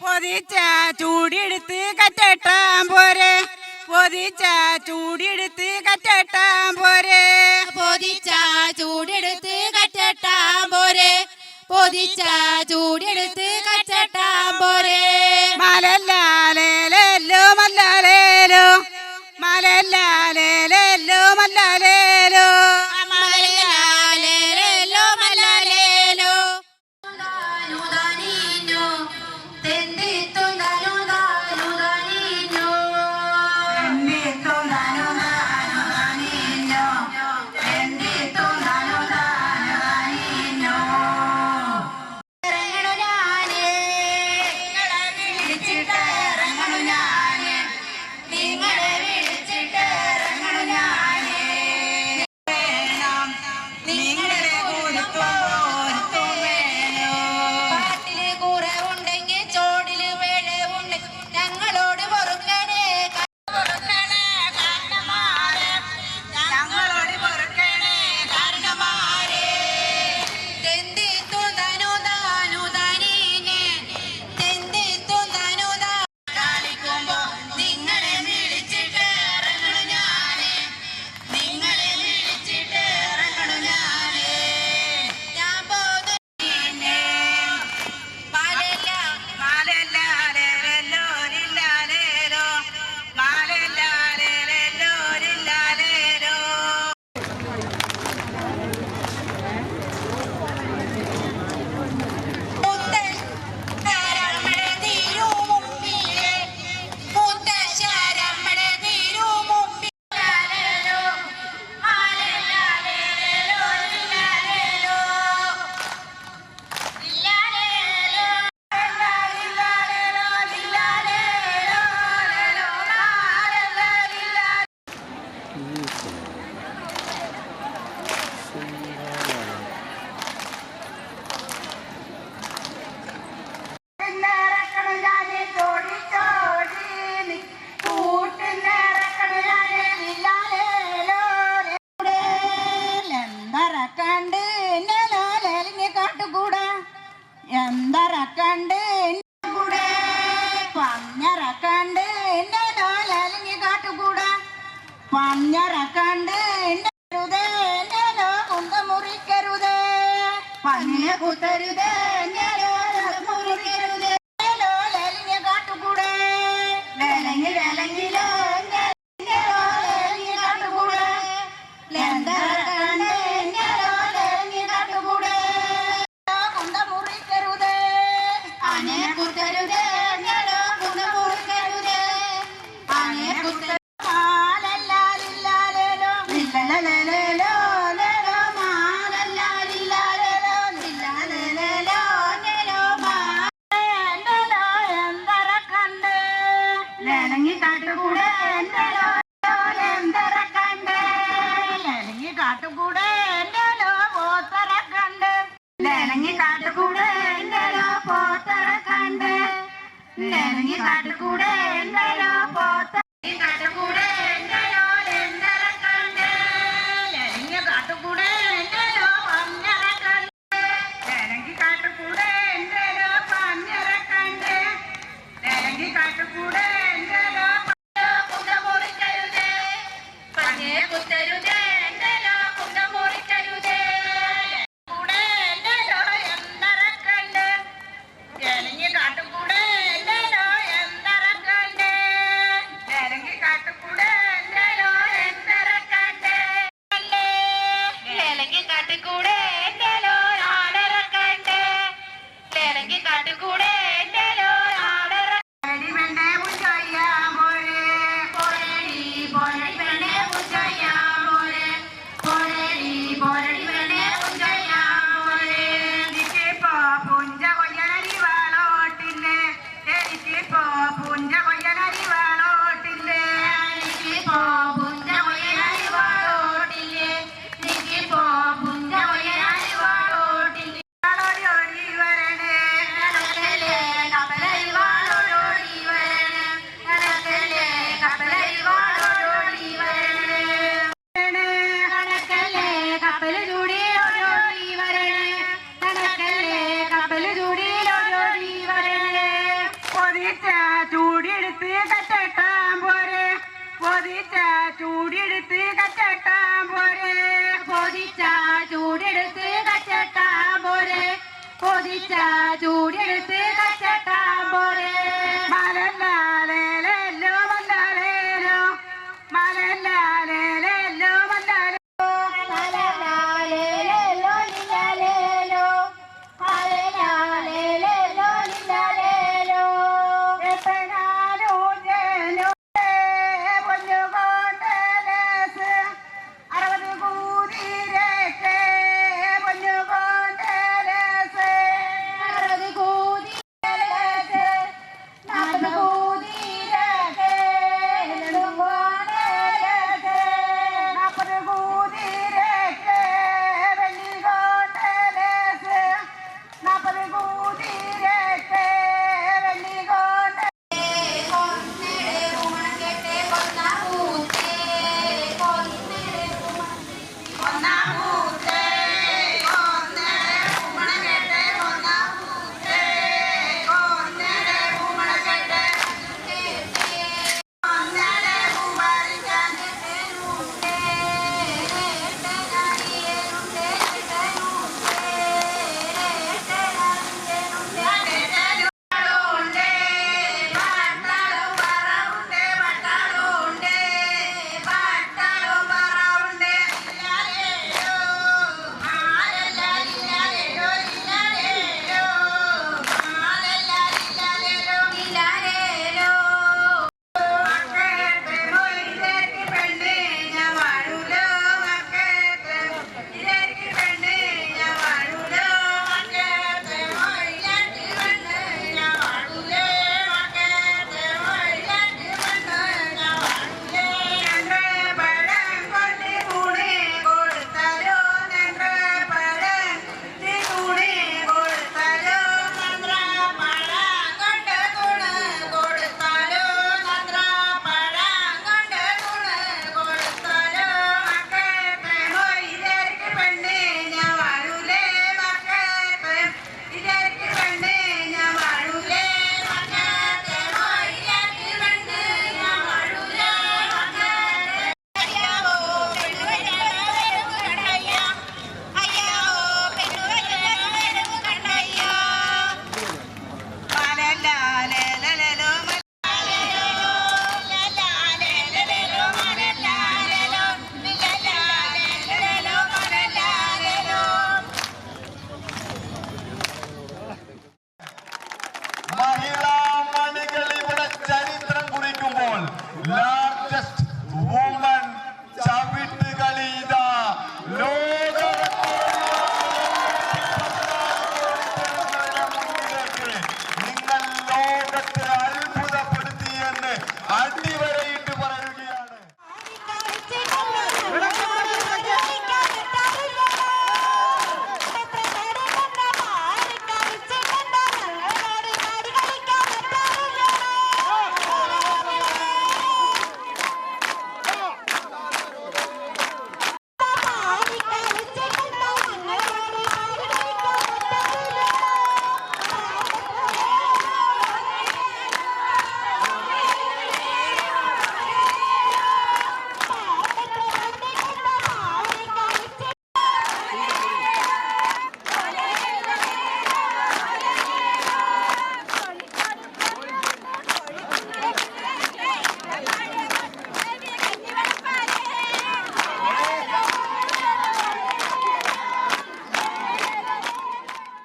പൊതിച്ച ചൂടിയെടുത്ത് കറ്റട്ടാൻ പോരെ. പൊതിച്ച ചൂടിയെടുത്ത് കറ്റട്ടാൻ പോരെ. പൊതിച്ച ചൂടെടുത്ത് കറ്റട്ടാൻ പോരെ. പൊതിച്ച ചൂടെടുത്ത് കറ്റട്ടാൻ പോരെ. പഞ്ഞറ കണ്ട് എന്നെ കുന്തമുറിക്കരുതേ പന്നിനെ കുത്തരുതേ കാട്ടുകൂടെ എന്റെ പോത്തറ കണ്ട്. ലണങ്ങി കാട്ടുകൂടെ എന്റെ പോത്തറ കണ്ട്. ലണങ്ങി കാട്ടുകൂടെ എന്റെ പോത്തറ おじいちゃ、ジョリアルです。